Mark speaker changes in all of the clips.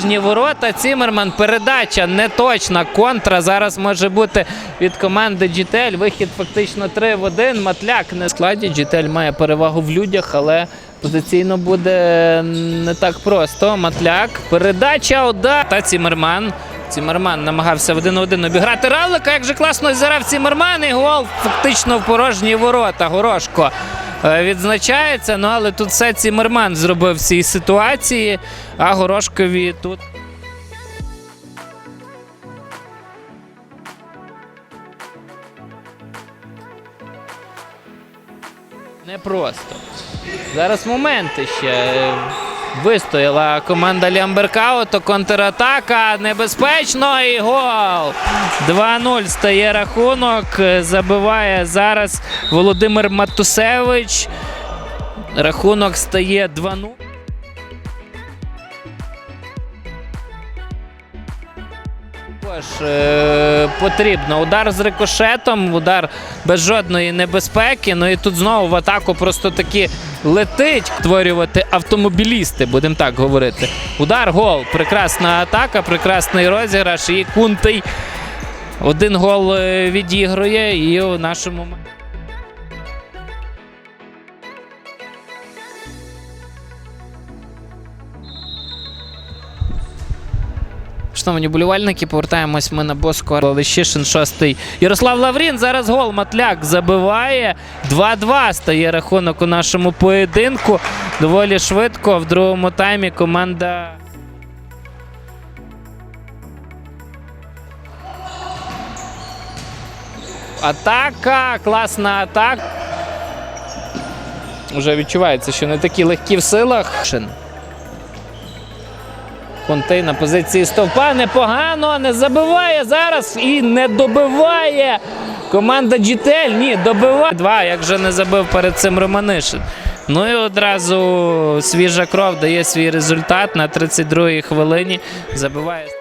Speaker 1: Жні ворота Цімерман. Передача неточна. Контра зараз може бути від команди GTL. Вихід фактично 3 в 1. Матляк не в складі. GTL має перевагу в людях, але позиційно буде не так просто. Матляк. Передача удар. Та Цімерман. Цімерман намагався в один один обіграти Равлика. Як же класно зіграв Цімерман і гол фактично в порожні ворота. Горошко відзначається. Ну але тут все Цімерман зробив в цій ситуації, а Горошкові тут. Непросто. Зараз моменти ще. Вистояла команда Лямберкауто. контратака небезпечно і гол. 2-0 стає рахунок. Забиває зараз Володимир Матусевич. Рахунок стає 2-0. Е, потрібно удар з рикошетом, удар без жодної небезпеки. Ну і тут знову в атаку просто таки летить створювати автомобілісти, будемо так говорити. Удар, гол. Прекрасна атака, прекрасний розіграш. І Кунтий один гол е, відігрує. І у нашому. Шановні болівальники, повертаємось ми на Боско Лещишин, шостий. Ярослав Лаврін. Зараз гол Матляк забиває. 2-2 стає рахунок у нашому поєдинку. Доволі швидко. В другому таймі команда. Атака, класна атака. Уже відчувається, що не такі легкі в силах. Контей на позиції стовпа непогано, не забиває зараз і не добиває. Команда GTL, ні, добиває. Два, як же не забив перед цим Романишин. Ну і одразу свіжа кров дає свій результат на 32-й хвилині. Забиває.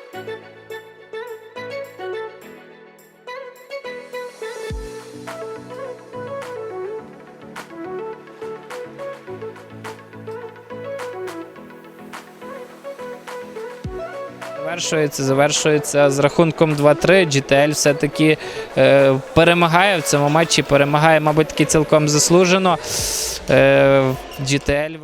Speaker 1: Завершується, завершується з рахунком 2-3. GTL все-таки е, перемагає в цьому матчі. Перемагає, мабуть, таки цілком заслужено. Е, GTL